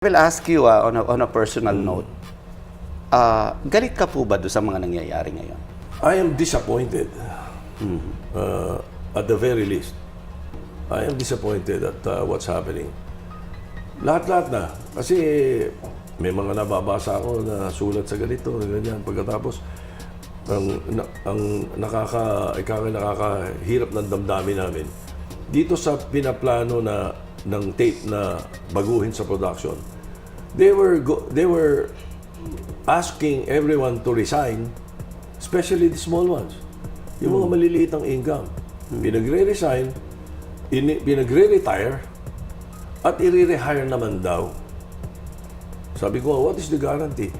will ask you ah, on, a, on a personal note, ah, galit ka po ba doon sa mga nangyayari ngayon? I am disappointed. Uh, at the very least. I am disappointed at uh, what's happening. Lahat-lahat na. Kasi may mga nababasa ako na sulat sa ganito, ganyan. Pagkatapos, ang, na, ang nakaka, ikaw ay nakakahirap ng damdamin namin. Dito sa pinaplano na ng tape na baguhin sa production, they were go, they were asking everyone to resign, especially the small ones. Yung mga maliliit ang income. Pinagre-resign, ini, pinagre-retire, at i-rehire naman daw. Sabi ko, what is the guarantee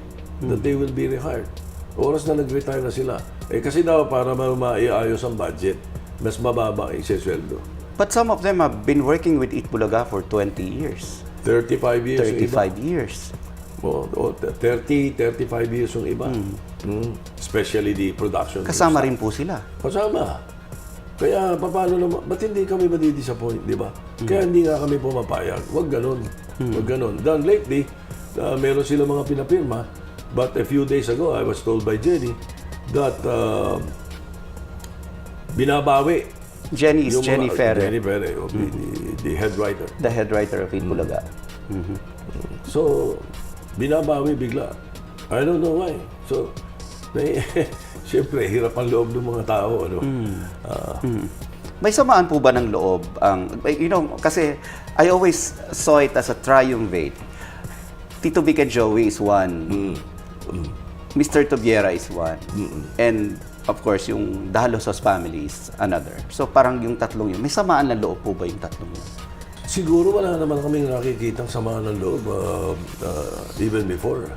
that they will be rehired? Oras na nag-retire na sila. Eh kasi daw para ma- maiayos ang budget, mas mababa ang isesweldo. But some of them have been working with Eat Bulaga for 20 years, 35 years yung iba. 35 years. O, o, 30, 35 years yung iba. Mm. Especially the production. Kasama rin po sila. Kasama. Kaya paano naman, ba't hindi kami madidisappoint, di ba? Kaya hindi nga kami pumapayag. Huwag ganun. Huwag ganun. Then lately, uh, meron sila mga pinapirma, but a few days ago, I was told by Jenny that uh, binabawi Jenny is yung Jenny mga- Ferrer, Jenny Ferrer, o, the, the, the head writer. the head writer of Eat Bulaga. So, binabawi bigla. I don't know why. So, may, siyempre, hirap ang loob ng mga tao. Ano? Ah, May samaan po ba ng loob ang you know kasi I always saw it as a triumvirate. Tito Vic and Joey is one. Mr. Tobiera is one. And of course, yung Dalosos family is another. So parang yung tatlong yun. May samaan ng loob po ba yung tatlong yun? Siguro wala naman kaming nakikitang samaan ng loob uh, uh, even before.